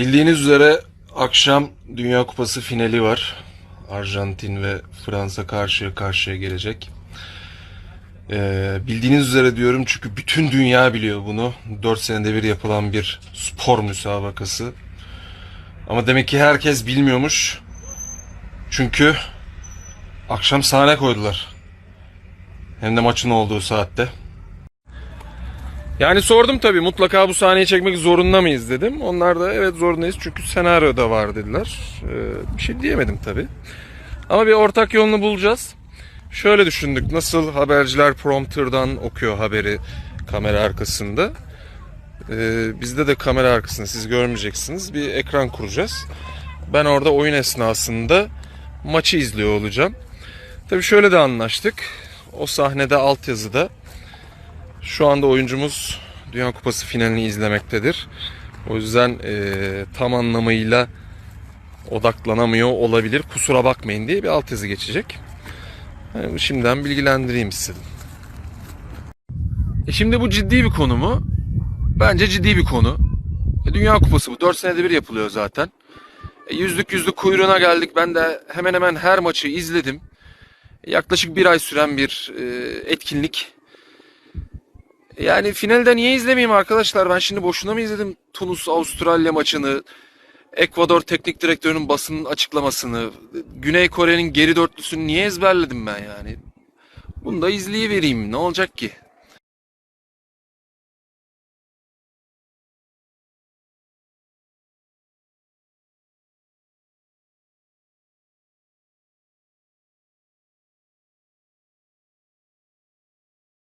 Bildiğiniz üzere akşam Dünya Kupası finali var. Arjantin ve Fransa karşıya karşıya gelecek. Ee, bildiğiniz üzere diyorum çünkü bütün dünya biliyor bunu. 4 senede bir yapılan bir spor müsabakası. Ama demek ki herkes bilmiyormuş. Çünkü akşam sahne koydular. Hem de maçın olduğu saatte. Yani sordum tabii mutlaka bu sahneyi çekmek zorunda mıyız dedim. Onlar da evet zorundayız çünkü senaryoda var dediler. Ee, bir şey diyemedim tabii. Ama bir ortak yolunu bulacağız. Şöyle düşündük nasıl haberciler prompterdan okuyor haberi kamera arkasında. Ee, bizde de kamera arkasında siz görmeyeceksiniz bir ekran kuracağız. Ben orada oyun esnasında maçı izliyor olacağım. Tabii şöyle de anlaştık. O sahnede altyazıda şu anda oyuncumuz Dünya Kupası finalini izlemektedir. O yüzden eee, tam anlamıyla odaklanamıyor olabilir. Kusura bakmayın diye bir altyazı geçecek. Yani şimdiden bilgilendireyim istedim. E şimdi bu ciddi bir konu mu? Bence ciddi bir konu. E Dünya Kupası bu. 4 senede bir yapılıyor zaten. E yüzlük yüzlük kuyruğuna geldik. Ben de hemen hemen her maçı izledim. E yaklaşık bir ay süren bir e, etkinlik. Yani finalde niye izlemeyeyim arkadaşlar? Ben şimdi boşuna mı izledim Tunus Avustralya maçını? Ekvador teknik direktörünün basının açıklamasını, Güney Kore'nin geri dörtlüsünü niye ezberledim ben yani? Bunu da izleyivereyim. Ne olacak ki?